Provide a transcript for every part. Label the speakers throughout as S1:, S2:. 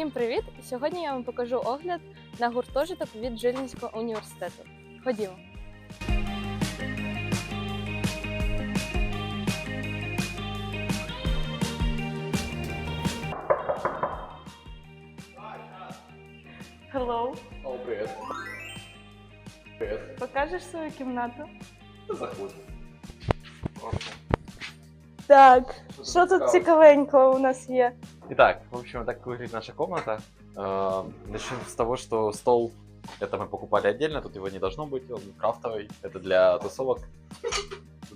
S1: Всім привіт! Сьогодні я вам покажу огляд на гуртожиток від Жилінського університету. Ходімо. Hello.
S2: О, привет. Привет.
S1: Покажеш свою кімнату?
S2: Заходь.
S1: Так,
S2: Що тут
S1: цікавенького у нас є?
S2: Итак, в общем, так выглядит наша комната. Э, Начнем с того, что стол это мы покупали отдельно, тут его не должно быть, он крафтовый, это для тусовок.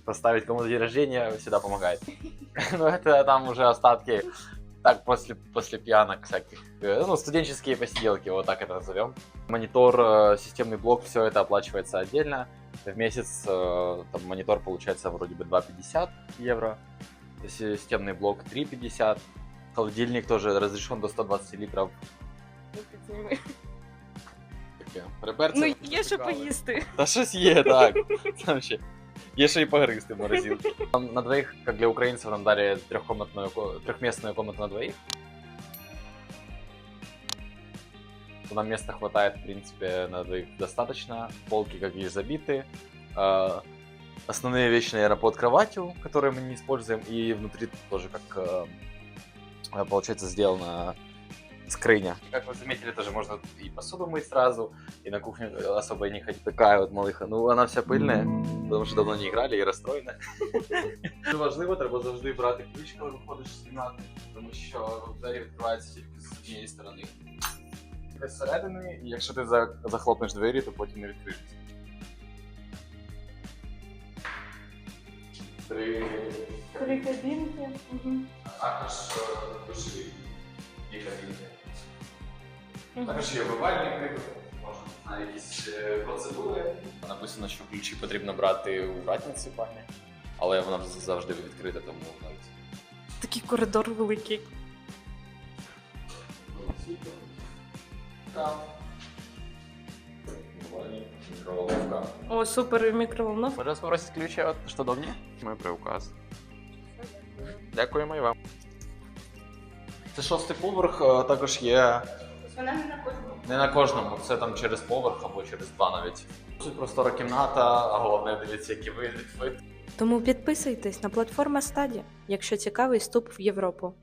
S2: Поставить кому-то день рождения всегда помогает. Но это там уже остатки, так, после, после пьянок всяких, э, ну, студенческие посиделки, вот так это назовем. Монитор, э, системный блок, все это оплачивается отдельно. В месяц там монитор получается вроде бы 2,50 евро, системный блок 3,50, холодильник тоже разрешен до 120 литров. Таке. Реперці
S1: Ну,
S2: нас
S1: є що
S2: цікавить.
S1: поїсти.
S2: Та щось є, так. Там ще. Є що і погризти в морозилці. Там на двоих, как для украинцев, нам дали трехкомнатную, ко- трехместную комнату на двоих. Нам места хватает, в принципе, на двоих достаточно. Полки, как видишь, забиты. А, Основные вещи, наверное, под кроватью, которые мы не используем. И внутри тоже, как э, получается, сделано скрыня. Как вы заметили, тоже можно и посуду мыть сразу, и на кухню особо и не ходить. Такая вот малыха. Ну, она вся пыльная, потому що давно не грали і розстроєна. Дуже важливо, треба завжди брати ключ, коли виходиш з кімнати, тому що двері відкриваються тільки з однієї сторони. Тільки зсередини, і якщо ти за- захлопнеш двері, то потім не відкриєшся. Три
S1: Три кабінки.
S2: Також душові і кабінки. Також є вивальник, можна на якісь е, процедури. Написано, що ключі потрібно брати у ратниці пані, але вона завжди відкрита, тому навіть.
S1: Такий коридор великий.
S2: Там. Микроволновка.
S1: О, супер мікроволновка.
S2: Можна попросити ключі, от, що до указ. Дякуємо і вам. Це шостий поверх, е, також є
S1: Вона не на кожному.
S2: Не на кожному, це там через поверх або через два навіть. Тут простора кімната, а головне дивіться, які вигляд вид.
S1: Тому підписуйтесь на платформа Стаді, якщо цікавий вступ в Європу.